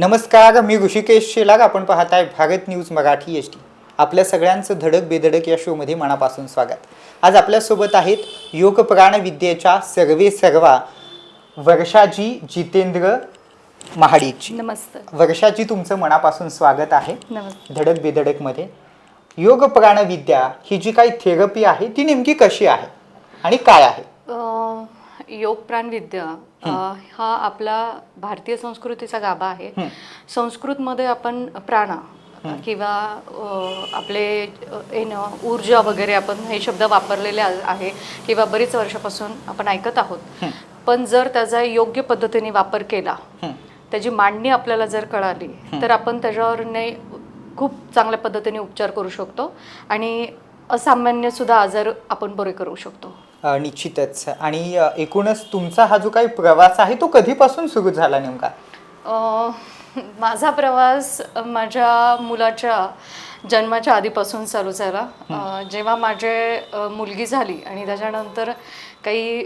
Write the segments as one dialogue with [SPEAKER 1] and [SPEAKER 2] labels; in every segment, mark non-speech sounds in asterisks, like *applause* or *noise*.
[SPEAKER 1] नमस्कार मी ऋषिकेश शेलार. आपण पाहत आहे Bharat news Marathi S T. आपल्या सगळ्यांचं धडक बेधडक या शोमध्ये मनापासून स्वागत. आज आपल्यासोबत आहेत योग प्राणविद्येच्या सर्वे सर्वा वर्षाजी जितेंद्र महाडिकजी.
[SPEAKER 2] नमस्ते.
[SPEAKER 1] वर्षाजी तुमचं मनापासून स्वागत आहे. धडक बेधडकमध्ये. योग प्राणविद्या ही जी काही थेरपी आहे ती नेमकी कशी आहे? आणि काय आहे?
[SPEAKER 2] योग प्राणविद्या अ, हा आपला भारतीय संस्कृतीचा गाभा आहे. संस्कृतमध्ये आपण प्राणा किंवा अ, आपले अ, ऊर्जा वगैरे आपण हे शब्द वापरलेले आ- आहे किंवा बरीच वर्षापासून आपण ऐकत आहोत. पण जर त्याचा योग्य पद्धतीने वापर केला. त्याची मांडणी आपल्याला जर कळाली तर आपण त्याच्यावर ने खूप चांगल्या पद्धतीने उपचार करू शकतो आणि असामान्य सुद्धा आजार आपण बरे करू शकतो.
[SPEAKER 1] निश्चितच. आणि एकूणच तुमचा हा जो काही प्रवास आहे तो कधीपासून सुरू झाला नेमका?
[SPEAKER 2] माझा प्रवास माझ्या मुलाच्या जन्माच्या आधीपासून चालू झाला. जेव्हा माझे मुलगी झाली आणि त्याच्यानंतर काही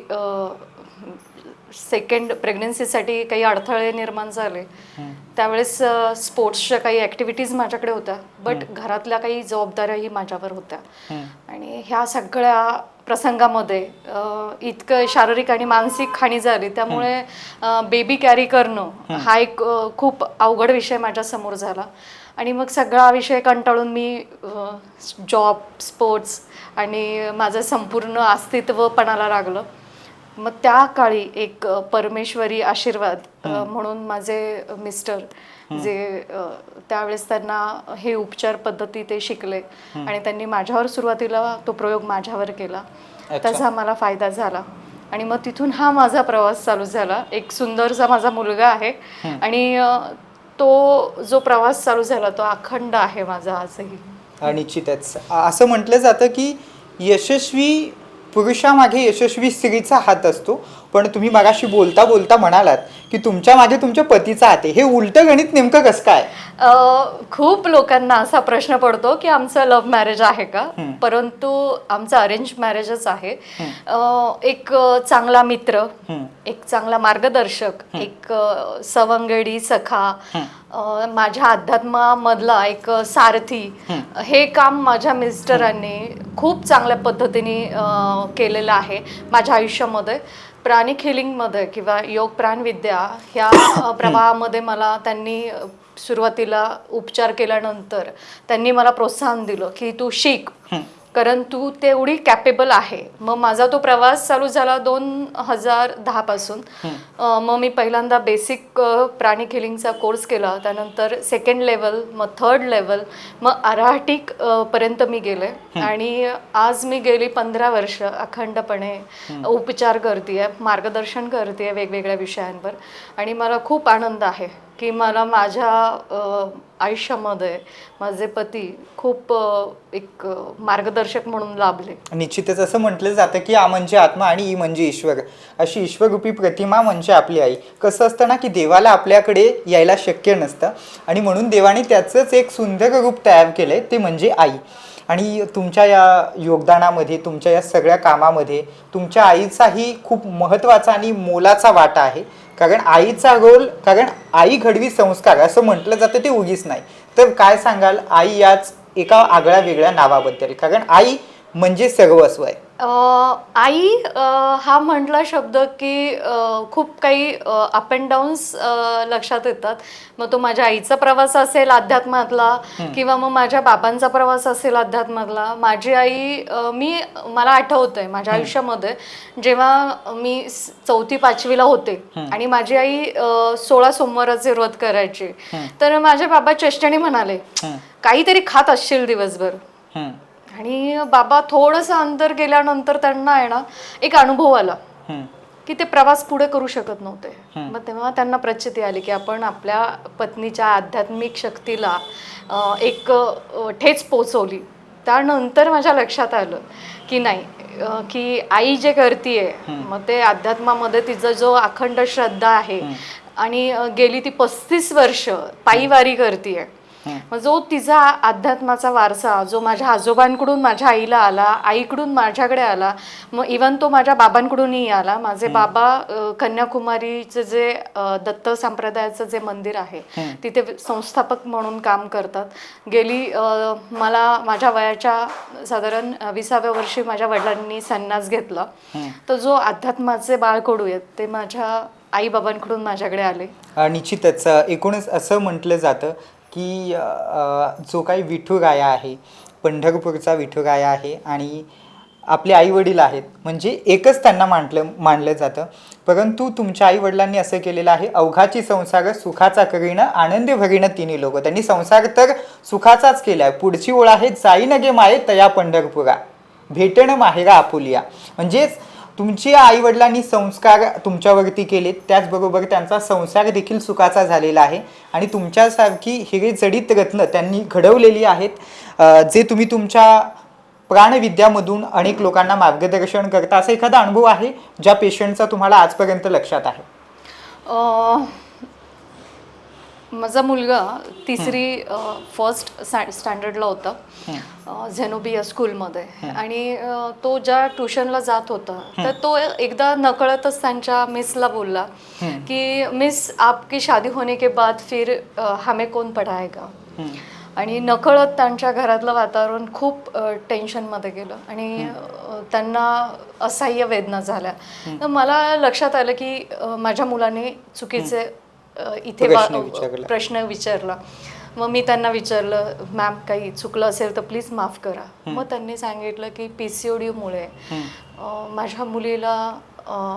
[SPEAKER 2] सेकंड प्रेग्नन्सीसाठी काही अडथळे निर्माण झाले. त्यावेळेस स्पोर्ट्सच्या काही ॲक्टिव्हिटीज माझ्याकडे होत्या. बट घरातल्या काही जबाबदाऱ्याही माझ्यावर होत्या. आणि ह्या सगळ्या प्रसंगामध्ये इतकं शारीरिक आणि मानसिक हानी झाली त्यामुळे बेबी कॅरी करणं हा. एक खूप अवघड विषय माझ्यासमोर झाला. आणि मग सगळा विषय कंटाळून मी जॉब स्पोर्ट्स आणि माझं संपूर्ण अस्तित्व पणाला लागलं. मग त्या काळी एक परमेश्वरी आशीर्वाद म्हणून माझे मिस्टर जे त्यावेळेस त्यांना हे उपचार पद्धती ते शिकले आणि त्यांनी माझ्यावर सुरुवातीला तो प्रयोग माझ्यावर केला. त्याचा मला फायदा झाला. आणि मग तिथून हा माझा प्रवास चालू झाला. एक सुंदरसा माझा मुलगा आहे आणि तो जो प्रवास चालू झाला तो अखंड आहे माझा आजही
[SPEAKER 1] निश्चितच असं म्हटलं जातं की यशस्वी पुरुषामागे यशस्वी स्त्रीचा हात असतो. पण तुम्ही मगाशी बोलता बोलता म्हणालात की तुमच्या मागे तुमच्या पतीचा हात आहे. हे उलटं गणित नेमकं कसं काय?
[SPEAKER 2] अ, खूप लोकांना असा प्रश्न पडतो की आमचं लव्ह मॅरेज आहे का? परंतु आमचं अरेंज मॅरेजच आहे. अ, एक अ, चांगला मित्र एक चांगला मार्गदर्शक एक अ, सवंगडी सखा अ, माझ्या अध्यात्मामधला एक अ, सारथी हे काम माझ्या मिस्टरांनी खूप चांगल्या पद्धतीने अ, केलेलं आहे माझ्या आयुष्यामध्ये. प्राणिक हिलिंगमध्ये किंवा योग प्राणविद्या ह्या *coughs* प्रवाहामध्ये मला त्यांनी सुरुवातीला उपचार केल्यानंतर त्यांनी मला प्रोत्साहन दिलं की तू शिक. कारण तू तेवढी कॅपेबल आहे. मग माझा तो प्रवास चालू झाला दोन हजार दहापासून मग मी पहिल्यांदा बेसिक प्राणिक हिलिंगचा कोर्स केला. त्यानंतर सेकंड लेवल मग थर्ड लेवल मग अराटिक पर्यंत मी गेले. आणि आज मी गेली पंधरा वर्ष अखंडपणे. उपचार करते मार्गदर्शन करते वेगवेगळ्या विषयांवर. आणि मला खूप आनंद आहे की मला माझ्या आयुष्यामध्ये माझे पती खूप एक मार्गदर्शक म्हणून लाभले.
[SPEAKER 1] निश्चितच असं म्हटलं जातं की आ म्हणजे आत्मा आणि ई म्हणजे ईश्वर. अशी ईश्वरूपी प्रतिमा म्हणजे आपली आई. कसं असतं ना की देवाला आपल्याकडे यायला शक्य नसतं आणि म्हणून देवाने त्याचंच एक सुंदर रूप तयार केलंय ते म्हणजे आई. आणि तुमच्या या योगदानामध्ये तुमच्या या सगळ्या कामामध्ये तुमच्या आईचाही खूप महत्त्वाचा आणि मोलाचा वाटा आहे. कारण आईचा रोल कारण आई घडवी संस्कार असं म्हटलं जातं ते उगीच नाही. तर काय सांगाल? आई याच एका आगळ्या वेगळ्या नावाबद्दल. कारण आई म्हणजे सर्वस्व आहे.
[SPEAKER 2] आई हा म्हटला शब्द की खूप काही अप अँड डाऊन्स लक्षात येतात. मग तो माझ्या आईचा प्रवास असेल अध्यात्मातला किंवा मग माझ्या बाबांचा प्रवास असेल अध्यात्मातला माझी आई मी मला आठवतंय माझ्या आयुष्यामध्ये जेव्हा मी चौथी पाचवीला होते आणि माझी आई सोळा सोमवाराचे व्रत करायचे. तर माझे बाबा चेष्टणी म्हणाले काहीतरी खात असशील दिवसभर. आणि बाबा थोडंसं अंतर गेल्यानंतर त्यांना आहे ना एक अनुभव आला. की ते प्रवास पुढे करू शकत नव्हते. मग तेव्हा त्यांना प्रचिती आली की आपण आपल्या पत्नीच्या आध्यात्मिक शक्तीला एक ठेच पोचवली. त्यानंतर माझ्या लक्षात आलं की नाही की आई जे करतीये मग ते अध्यात्मामध्ये तिचा जो अखंड श्रद्धा आहे आणि गेली ती पस्तीस वर्ष पायीवारी करतीये मग जो तिचा अध्यात्माचा वारसा जो माझ्या आजोबांकडून माझ्या आईला आला आईकडून माझ्याकडे आला मग इवन तो माझ्या बाबांकडूनही आला माझे बाबा कन्याकुमारीचं जे दत्त संप्रदायाचं जे मंदिर आहे तिथे संस्थापक म्हणून काम करतात. गेली मला माझ्या वयाच्या साधारण विसाव्या वर्षी माझ्या वडिलांनी संन्यास घेतला. तर जो अध्यात्माचे बाळकडू आहेत ते माझ्या आई बाबांकडून माझ्याकडे आले.
[SPEAKER 1] निश्चितच. एकूणच असं म्हटलं जातं. की जो काही विठुराया आहे पंढरपूरचा विठुराया आहे आणि आपले आईवडील आहेत म्हणजे एकच त्यांना मांडलं मानलं जातं. परंतु तुमच्या आईवडिलांनी असं केलेलं आहे अवघाची संसार सुखाचा करीनं आनंदी भरीनं तिन्ही लोक. त्यांनी संसार तर सुखाचाच केला आहे पुढची ओळ आहे जाई नगे माये तया पंढरपुरा. भेटणं माहेरा आपुलिया. म्हणजेच तुमच्या आई वडिलांनी संस्कार तुमच्यावरती केलेत त्याचबरोबर त्यांचा संसार देखील सुखाचा झालेला आहे आणि तुमच्यासारखी हिरे जडित रत्न त्यांनी घडवलेली आहेत. जे तुम्ही तुमच्या प्राणविद्यामधून अनेक लोकांना मार्गदर्शन करता असा एखादा अनुभव आहे ज्या पेशंटचा तुम्हाला आजपर्यंत लक्षात आहे?
[SPEAKER 2] माझा मुलगा तिसरी फर्स्ट स्टँडर्डला होता. झेनोबिया स्कूलमध्ये. आणि तो ज्या ट्युशनला जात होता तर तो एकदा नकळतच त्यांच्या मिसला बोलला की मिस आपकी शादी होने के बाद फिर हमें कौन पढ़ाएगा? आणि नकळत त्यांच्या घरातलं वातावरण खूप टेन्शनमध्ये गेलं. आणि त्यांना असह्य वेदना झाल्या. तर मला लक्षात आलं की माझ्या मुलाने चुकीचे इथे
[SPEAKER 1] प्रश्न विचारला.
[SPEAKER 2] प्रश्न विचारला. मग मी त्यांना विचारलं मॅम काही चुकलं असेल तर प्लीज माफ करा. मग त्यांनी सांगितलं की पी सी ओ डीमुळे माझ्या मुलीला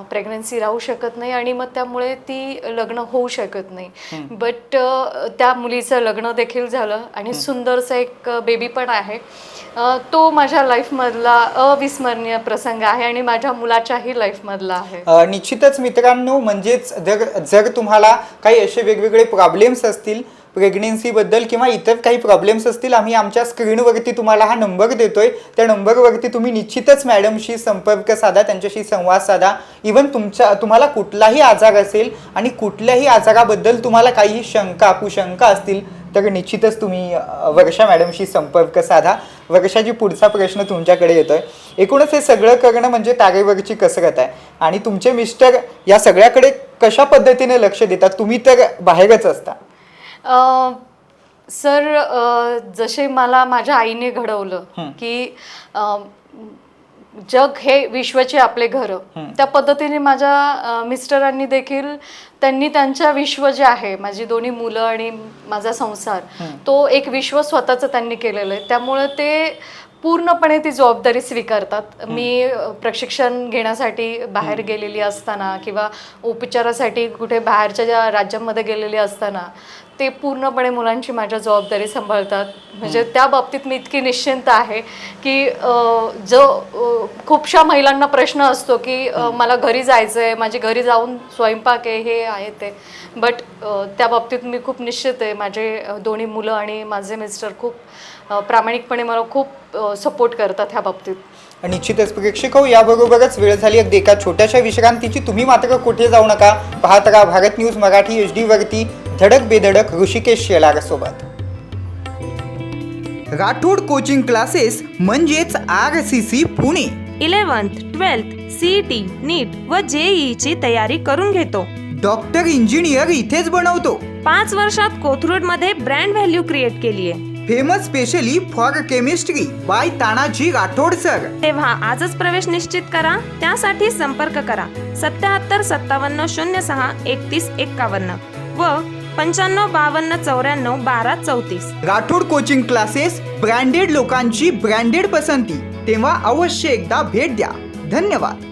[SPEAKER 2] प्रेग्नन्सी राहू शकत नाही आणि मग त्यामुळे ती लग्न होऊ शकत नाही. बट त्या मुलीचं लग्न देखील झालं आणि सुंदरसा एक बेबी पण आहे. तो माझ्या लाईफमधला अविस्मरणीय प्रसंग आहे आणि माझ्या मुलाच्याही लाईफमधला आहे.
[SPEAKER 1] निश्चितच मित्रांनो म्हणजेच जर जर तुम्हाला काही असे वेगवेगळे प्रॉब्लेम्स असतील प्रेग्नेन्सीबद्दल किंवा इतर काही प्रॉब्लेम्स असतील आम्ही आमच्या स्क्रीनवरती तुम्हाला हा नंबर देतोय. त्या नंबरवरती तुम्ही निश्चितच मॅडमशी संपर्क साधा त्यांच्याशी संवाद साधा. इवन तुमच्या तुम्हाला कुठलाही आजार असेल आणि कुठल्याही आजाराबद्दल तुम्हाला काही शंका कुशंका असतील तर निश्चितच तुम्ही वर्षा मॅडमशी संपर्क साधा. वर्षाजी पुढचा प्रश्न तुमच्याकडे येतोय. एकूणच हे सगळं करणं म्हणजे तारेवरची कसरत आहे. आणि तुमचे मिस्टर या सगळ्याकडे कशा पद्धतीने लक्ष देतात? तुम्ही तर बाहेरच असता.
[SPEAKER 2] सर जसे मला माझ्या आईने घडवलं की जग हे विश्वाचे आपले घर. त्या पद्धतीने माझ्या मिस्टरांनी देखील त्यांनी त्यांच्या विश्व जे आहे माझी दोन्ही मुलं आणि माझा संसार तो एक विश्व स्वतःचं त्यांनी केलेलं आहे. त्यामुळे ते पूर्णपणे ती जबाबदारी स्वीकारतात. मी प्रशिक्षण घेण्यासाठी बाहेर गेलेली असताना किंवा उपचारासाठी कुठे बाहेरच्या ज्या राज्यांमध्ये गेलेली असताना ते पूर्णपणे मुलांची माझ्या जबाबदारी सांभाळतात. म्हणजे त्या बाबतीत मी इतकी निश्चिंत आहे की जो खूपशा महिलांना प्रश्न असतो की मला घरी जायचं आहे माझी घरी जाऊन स्वयंपाक आहे हे आहे ते. बट त्या बाबतीत मी खूप निश्चित आहे. माझे दोन्ही मुलं आणि माझे मिस्टर खूप प्रामाणिकपणे मला खूप सपोर्ट करतात ह्या बाबतीत.
[SPEAKER 1] निश्चितच प्रेक्षक हो याबरोबरच वेळ झाली अगदी एका छोट्याशा विश्रांतीची. तुम्ही मात्र कुठे जाऊ नका. पाहत राहा Bharat news Marathi H D वरती. धडक बेधडक ऋषिकेश शेलार सोबत राठोड कोचिंग क्लासेस म्हणजेच R C C Pune.
[SPEAKER 3] Eleventh twelfth CET NEET व जेईची तयारी करून घेतो.
[SPEAKER 1] डॉक्टर इंजिनियर इथेच बनवतो.
[SPEAKER 3] पाच वर्षात कोथरूडमध्ये ब्रँड व्हॅल्यू क्रिएट केली आहे
[SPEAKER 1] famous specially for chemistry by Tanaji Rathod sir
[SPEAKER 3] तेव्हा आजच प्रवेश निश्चित करा. त्यासाठी संपर्क करा. सत्याहत्तर सत्तावन्न शून्य सहा एकतीस एक्कावन्न व पंच्याण्णव बावन्न चौऱ्याण्णव बारा चौतीस.
[SPEAKER 1] राठोड कोचिंग क्लासेस ब्रँडेड लोकांची ब्रँडेड पसंती. तेव्हा अवश्य एकदा भेट द्या. धन्यवाद.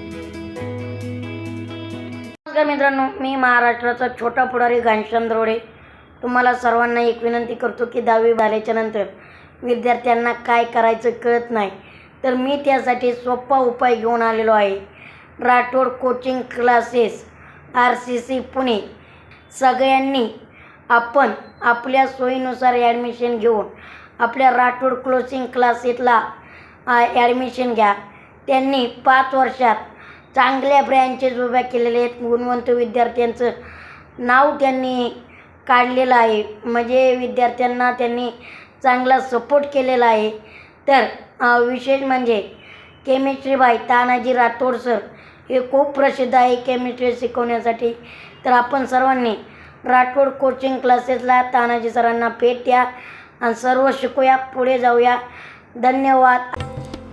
[SPEAKER 4] नमस्कार मित्रांनो मी महाराष्ट्राचा छोटा पुढारी घनश्याम द्रोडे. तुम्हाला सर्वांना एक विनंती करतो की दहावी झाल्याच्यानंतर विद्यार्थ्यांना काय करायचं कळत नाही तर मी त्यासाठी सोपा उपाय घेऊन आलेलो आहे. Rathod coaching classes R C C Pune. सगळ्यांनी आपण आपल्या सोयीनुसार ॲडमिशन घेऊन आपल्या राठोड क्लोसिंग क्लासेसला ॲडमिशन घ्या. त्यांनी पाच वर्षात चांगल्या ब्रँचेस उभ्या केलेले आहेत. गुणवंत विद्यार्थ्यांचं नाव त्यांनी काढलेलं आहे. म्हणजे विद्यार्थ्यांना त्यांनी चांगला सपोर्ट केलेला आहे. तर विशेष म्हणजे केमिस्ट्रीबाई तानाजी राठोड सर हे खूप प्रसिद्ध आहे. केमिस्ट्री शिकवण्यासाठी. तर आपण सर्वांनी राठोड कोचिंग क्लासेसला तानाजी सरांना भेट द्या. आणि सर्व शिकूया पुढे जाऊया. धन्यवाद.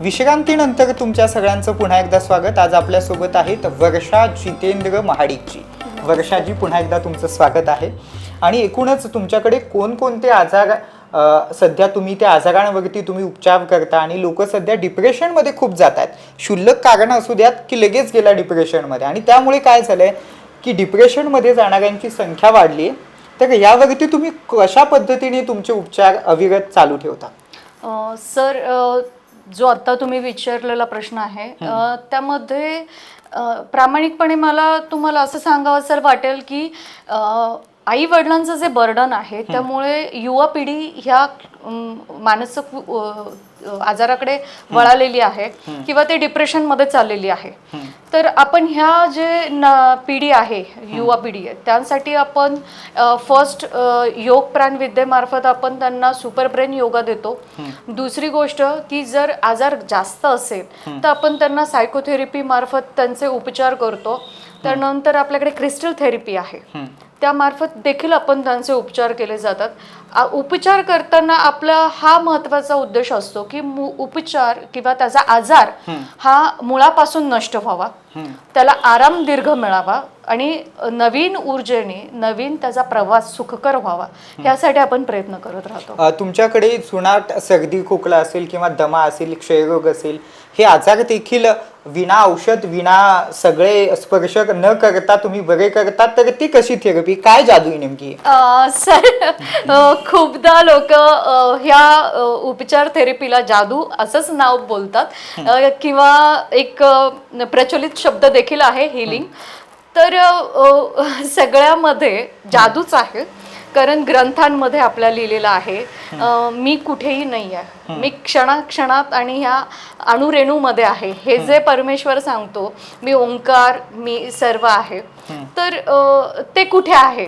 [SPEAKER 1] विश्रांतीनंतर तुमच्या सगळ्यांचं पुन्हा एकदा स्वागत. आज आपल्यासोबत आहेत वर्षा जितेंद्र महाडिकजी. वर्षाजी पुन्हा एकदा तुमचं स्वागत आहे. आणि एकूणच तुमच्याकडे कोणकोणते आजार अ, सध्या तुम्ही त्या आजारांवरती तुम्ही उपचार करता आणि लोक सध्या डिप्रेशनमध्ये खूप जात आहेत. क्षुल्लक कारणं असू द्यात की लगेच गेला डिप्रेशनमध्ये आणि त्यामुळे काय झालंय? की डिप्रेशनमध्ये जाणाऱ्यांची संख्या वाढली तर यावरती तुम्ही कशा पद्धतीने तुमचे उपचार अविरत चालू ठेवता?
[SPEAKER 2] सर जो आत्ता तुम्ही विचारलेला प्रश्न आहे त्यामध्ये प्रामाणिकपणे मला तुम्हाला असं सांगावं सर वाटेल की आई वडिलांचं जे बर्डन आहे त्यामुळे युवा पिढी ह्या मानसिक आजाराकडे वळालेली आहे किंवा ते डिप्रेशनमध्ये चाललेली आहे. तर आपण ह्या जे पिढी आहे युवा पिढी आहे त्यांसाठी आपण फर्स्ट योग प्राण विद्येमार्फत आपण त्यांना सुपर ब्रेन योगा देतो. दुसरी गोष्ट की जर आजार जास्त असेल तर आपण त्यांना सायकोथेरपी मार्फत त्यांचे उपचार करतो. त्यानंतर आपल्याकडे क्रिस्टल थेरपी आहे. त्यामार्फत देखील आपण त्यांचे उपचार केले जातात. उपचार करताना आपला हा महत्त्वाचा उद्देश असतो की उपचार किंवा त्याचा आजार हा. मुळापासून नष्ट व्हावा. त्याला आराम दीर्घ मिळावा आणि नवीन ऊर्जेने नवीन त्याचा प्रवास सुखकर व्हावा यासाठी आपण प्रयत्न करत राहतो.
[SPEAKER 1] तुमच्याकडे जुनाट सर्दी खोकला असेल किंवा दमा असेल क्षयरोग असेल हे आजार देखील विना औषध विना सगळे स्पर्श न करता तुम्ही बरे करतात तर ती कशी थेरपी काय जादू आहे नेमकी?
[SPEAKER 2] अ, सर अ, खूपदा लोक ह्या अ, उपचार थेरपीला जादू असंच नाव बोलतात. अ, किंवा एक अ, प्रचलित शब्द देखील आहे हिलिंग तर अ, सगळ्यामध्ये जादूच आहे. कारण ग्रंथांमध्ये आपल्या लिहिलेलं आहे. मी कुठेही नाही आहे. मी क्षणाक्षणात आणि ह्या अणुरेणूमध्ये आहे. हे जे परमेश्वर सांगतो मी ओंकार मी सर्व आहे. तर ते कुठे आहे?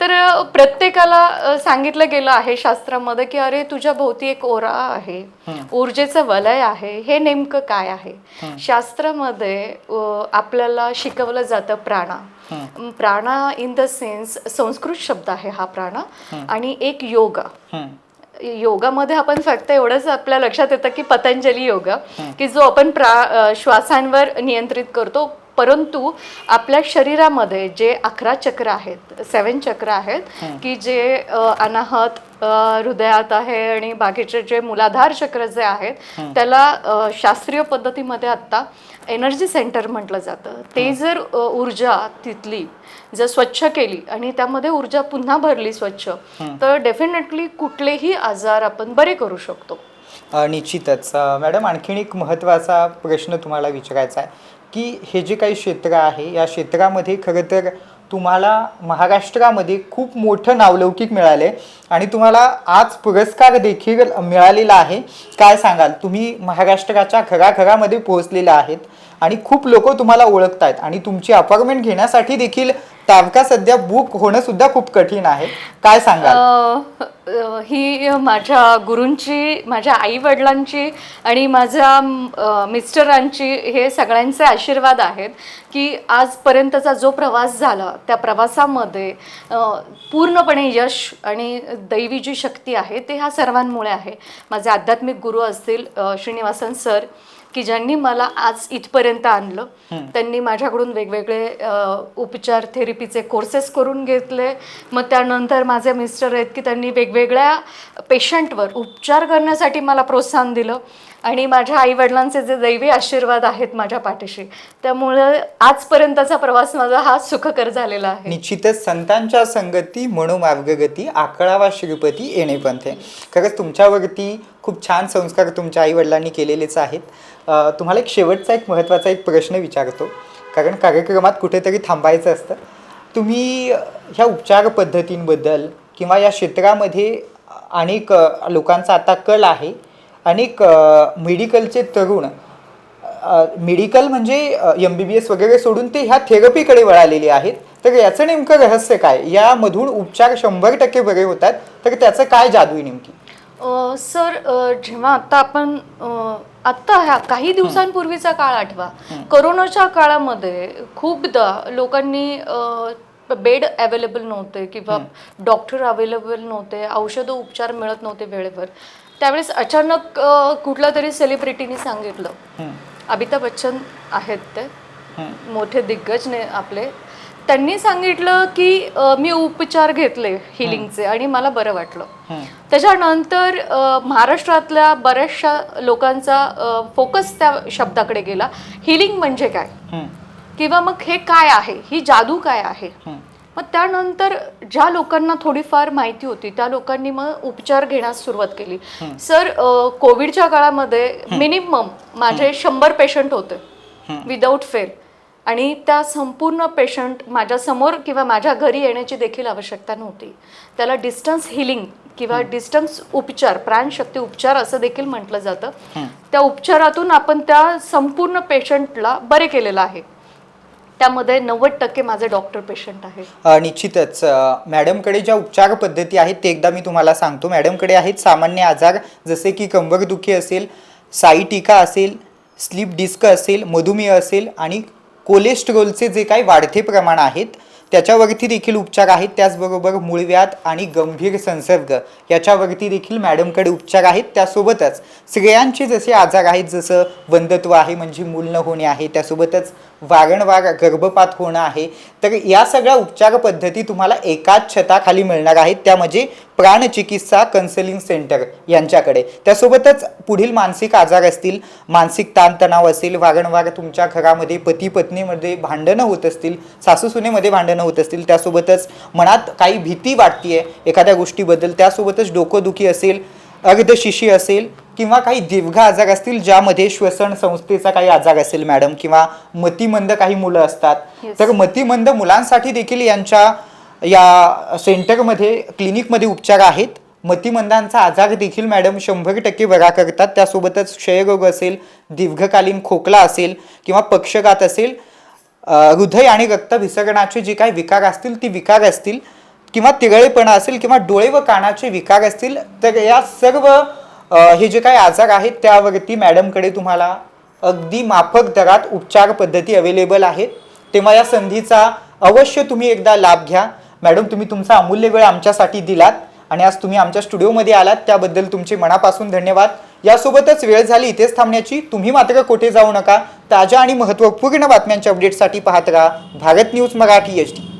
[SPEAKER 2] तर प्रत्येकाला सांगितलं गेलं आहे शास्त्रामध्ये की अरे तुझ्या भोवती एक ओरा आहे. ऊर्जेचं वलय आहे. हे नेमकं काय आहे? शास्त्रामध्ये आपल्याला शिकवलं जातं प्राणा. प्राणा इन द सेन्स संस्कृत शब्द आहे हा प्राणा आणि एक योगा. योगामध्ये आपण फक्त एवढंच आपल्या लक्षात येतं की पतंजली योगा की जो आपण प्रा श्वासांवर नियंत्रित करतो परंतु आपल्या शरीरामध्ये जे अकरा चक्र आहेत सेवन चक्र आहेत की जे अनाहत हृदयात आहे आणि बाकीचे जे मूलाधार चक्र जे आहेत त्याला शास्त्रीय पद्धतीमध्ये आत्ता एनर्जी सेंटर म्हटलं जातं. ते जर ऊर्जा तिथली जर स्वच्छ केली आणि त्यामध्ये ऊर्जा पुन्हा भरली स्वच्छ तर डेफिनेटली कुठलेही आजार आपण बरे करू शकतो.
[SPEAKER 1] निश्चितच. मॅडम आणखीन एक महत्त्वाचा प्रश्न तुम्हाला विचारायचा आहे. की हे जे काही क्षेत्र आहे या क्षेत्रामध्ये खरं तर तुम्हाला महाराष्ट्रामध्ये खूप मोठं नावलौकिक मिळालं आहे आणि तुम्हाला आज पुरस्कार देखील मिळालेला आहे. काय सांगाल? तुम्ही महाराष्ट्राच्या घराघरामध्ये पोहोचलेला आहेत आणि खूप लोक तुम्हाला ओळखत आहेत आणि तुमची अपॉइंटमेंट घेण्यासाठी देखील तारखा सध्या बुक होणं सुद्धा खूप कठीण आहे. काय सांगाल?
[SPEAKER 2] अ, ही माझ्या गुरूंची माझ्या आई वडिलांची आणि माझ्या अ, मिस्टरांची हे सगळ्यांचे आशीर्वाद आहेत की आजपर्यंतचा जो प्रवास झाला त्या प्रवासामध्ये अ, पूर्णपणे यश आणि दैवी जी शक्ती आहे ते ह्या सर्वांमुळे आहे. माझे आध्यात्मिक गुरु असतील अ, श्रीनिवासन सर की ज्यांनी मला आज इथपर्यंत आणलं त्यांनी माझ्याकडून वेगवेगळे उपचार थेरपीचे कोर्सेस करून घेतले. मग त्यानंतर माझे मिस्टर आहेत की त्यांनी वेगवेगळ्या पेशंटवर उपचार करण्यासाठी मला प्रोत्साहन दिलं. आणि माझ्या आईवडिलांचे जे दैवी आशीर्वाद आहेत माझ्या पाठीशी त्यामुळं आजपर्यंतचा प्रवास माझा हा सुखकर झालेला आहे.
[SPEAKER 1] निश्चितच संतांच्या संगती मनोमार्गगती आकळावा श्रीपती येणे पंथे खरंच तुमच्यावरती खूप छान संस्कार तुमच्या आईवडिलांनी केलेलेच आहेत. तुम्हाला एक शेवटचा एक महत्त्वाचा एक प्रश्न विचारतो. कारण कार्यक्रमात कुठेतरी थांबायचं असतं. तुम्ही ह्या उपचार पद्धतींबद्दल किंवा या क्षेत्रामध्ये अनेक लोकांचा आता कल आहे. अनेक मेडिकलचे तरुण मेडिकल म्हणजे एम बी बी एस वगैरे सोडून ते ह्या थेरपीकडे वळालेले आहेत. तर याचं नेमकं रहस्य काय? यामधून उपचार शंभर टक्के बरे होतात. तर त्याचं काय जादू नेमकी?
[SPEAKER 2] सर जेव्हा आता आपण आत्ता ह्या काही दिवसांपूर्वीचा काळ आठवा. कोरोनाच्या काळामध्ये खूपदा लोकांनी बेड अवेलेबल नव्हते किंवा डॉक्टर अवेलेबल नव्हते औषधं उपचार मिळत नव्हते वेळेवर. त्यावेळेस अचानक कुठल्या तरी सेलिब्रिटीनी सांगितलं. अमिताभ बच्चन आहेत ते. मोठे दिग्गज ने आपले. त्यांनी सांगितलं की मी उपचार घेतले हिलिंगचे आणि मला बरं वाटलं. त्याच्यानंतर महाराष्ट्रातल्या बऱ्याचशा लोकांचा फोकस त्या शब्दाकडे गेला. हिलिंग म्हणजे काय? किंवा मग हे काय आहे? ही जादू काय आहे? मग त्यानंतर ज्या लोकांना थोडीफार माहिती होती त्या लोकांनी मग उपचार घेण्यास सुरुवात केली. सर कोविडच्या काळामध्ये मिनिमम माझे शंभर पेशंट होते. Without fail. आणि त्या संपूर्ण पेशंट माझ्यासमोर किंवा माझ्या घरी येण्याची देखील आवश्यकता नव्हती. त्याला डिस्टन्स हिलिंग किंवा डिस्टन्स उपचार प्राणशक्ती उपचार असं देखील म्हटलं जातं. त्या उपचारातून आपण त्या संपूर्ण पेशंटला बरे केलेलं आहे. त्यामध्ये नव्वद टक्के माझे डॉक्टर पेशंट
[SPEAKER 1] आहे निश्चितच. मॅडमकडे ज्या उपचार पद्धती आहेत ते एकदा मी तुम्हाला सांगतो. मॅडमकडे आहेत सामान्य आजार जसे की कंबरदुखी असेल साईटिका असेल स्लीप डिस्क असेल मधुमेह असेल आणि कोलेस्ट्रॉलचे जे काही वाढते प्रमाण आहेत त्याच्यावरती देखील उपचार आहेत. त्याचबरोबर मूळव्याध आणि गंभीर संसर्ग याच्यावरती देखील मॅडमकडे उपचार आहेत. त्यासोबतच स्त्रियांचे जसे आजार आहेत जसं वंदत्व आहे म्हणजे मूल न होणे आहे त्यासोबतच वारंवार गर्भपात होणं आहे. तर या सगळ्या उपचार पद्धती तुम्हाला एकाच छताखाली मिळणार आहेत. त्या म्हणजे प्राणचिकित्सा कन्सलिंग सेंटर यांच्याकडे. त्यासोबतच पुढील मानसिक आजार असतील मानसिक ताणतणाव असेल वारंवार तुमच्या घरामध्ये पती पत्नीमध्ये भांडणं होत असतील सासूसुनेमध्ये भांडणं होत असतील त्यासोबतच मनात काही भीती वाटतीये एखाद्या गोष्टीबद्दल त्यासोबतच डोकंदुखी असेल अर्धशिशी असेल किंवा काही दीर्घ आजार असतील ज्यामध्ये श्वसन संस्थेचा काही आजार असेल मॅडम किंवा मतिमंद काही मुलं असतात. तर मतिमंद मुलांसाठी देखील यांच्या या सेंटरमध्ये क्लिनिकमध्ये उपचार आहेत मतिमंदांचा आजार देखील मॅडम शंभर टक्के बरा करतात त्यासोबतच क्षयरोग असेल दीर्घकालीन खोकला असेल किंवा पक्षघात असेल हृदय आणि रक्तभिसरणाचे जे काही विकार असतील ती विकार असतील किंवा तिरळेपणा असेल किंवा डोळे व कानाचे विकार असतील तर या सर्व हे जे काही आजार आहेत त्यावरती मॅडमकडे तुम्हाला अगदी माफक दरात उपचार पद्धती अवेलेबल आहेत. तेव्हा या संधीचा अवश्य तुम्ही एकदा लाभ घ्या. मॅडम तुम्ही तुमचा अमूल्य वेळ आमच्यासाठी दिलात आणि आज तुम्ही आमच्या स्टुडिओमध्ये आलात त्याबद्दल तुमचे मनापासून धन्यवाद. यासोबतच वेळ झाली इथेच थांबण्याची तुम्ही मात्र कुठे जाऊ नका. ताज्या आणि महत्त्वपूर्ण बातम्यांच्या अपडेटसाठी पाहत राहा Bharat news Marathi H D